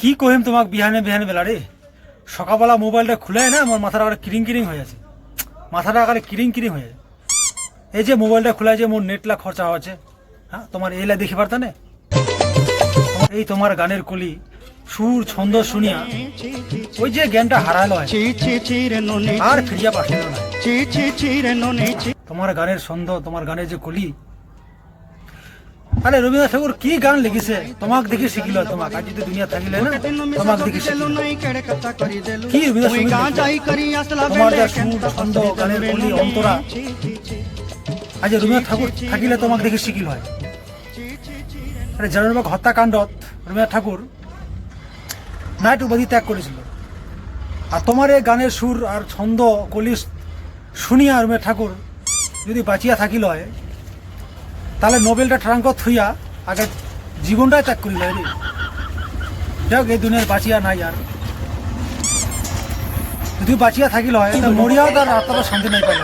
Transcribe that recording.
কি কহিম তোমাক বিহানে বিহানে বেলা রে? সকালবেলা মোবাইলটা খুলে না আমার মাথাটা আবার কিরিং কিরিং হয়ে আছে। মাথাটা আকারে কিরিং কিরিং হয়ে আছে। এই যে মোবাইলটা খোলা যে মোর নেটলা খরচা হচ্ছে। হ্যাঁ তোমার এইলা দেখি পারতা না? এই তোমার গানের কলি সুর ছন্দ শুনিয়া ওই যে জ্ঞানটা হারালো আর ফিরিয়া পাঠিল না। তোমার গানের ছন্দ তোমার গানের যে কলি আরে রবীন্দ্রনাথ ঠাকুর কি গান লিখিছে? তোমাক দেখি শিখিল তোমাক। আজ যদি দুনিয়া থাকিলে না তোমাক দেখি শিখিল। কি রবীন্দ্রনাথ তোমার যা সুর, ছন্দ, গানের কলি, অন্তরা। আজ রবীন্দ্রনাথ ঠাকুর থাকিলে তোমাক দেখি শিখিল হয়। আরে জানুবাগ হত্যাকাণ্ডত রবীন্দ্রনাথ ঠাকুর নাইট উপাধি ত্যাগ করেছিল। আর তোমার এই গানের সুর আর ছন্দ কলি শুনিয়া রবীন্দ্রনাথ ঠাকুর যদি বাঁচিয়া থাকিল হয় তাহলে নোবেলটা ট্রাঙ্ক থুইয়া আগে জীবনটাই ত্যাগ করি রে যাক, এই দুনিয়ার বাঁচিয়া নাই আর। যদি বাঁচিয়া থাকিল হয় মরিয়াও তার আত্মার শান্তি নাই পাইল।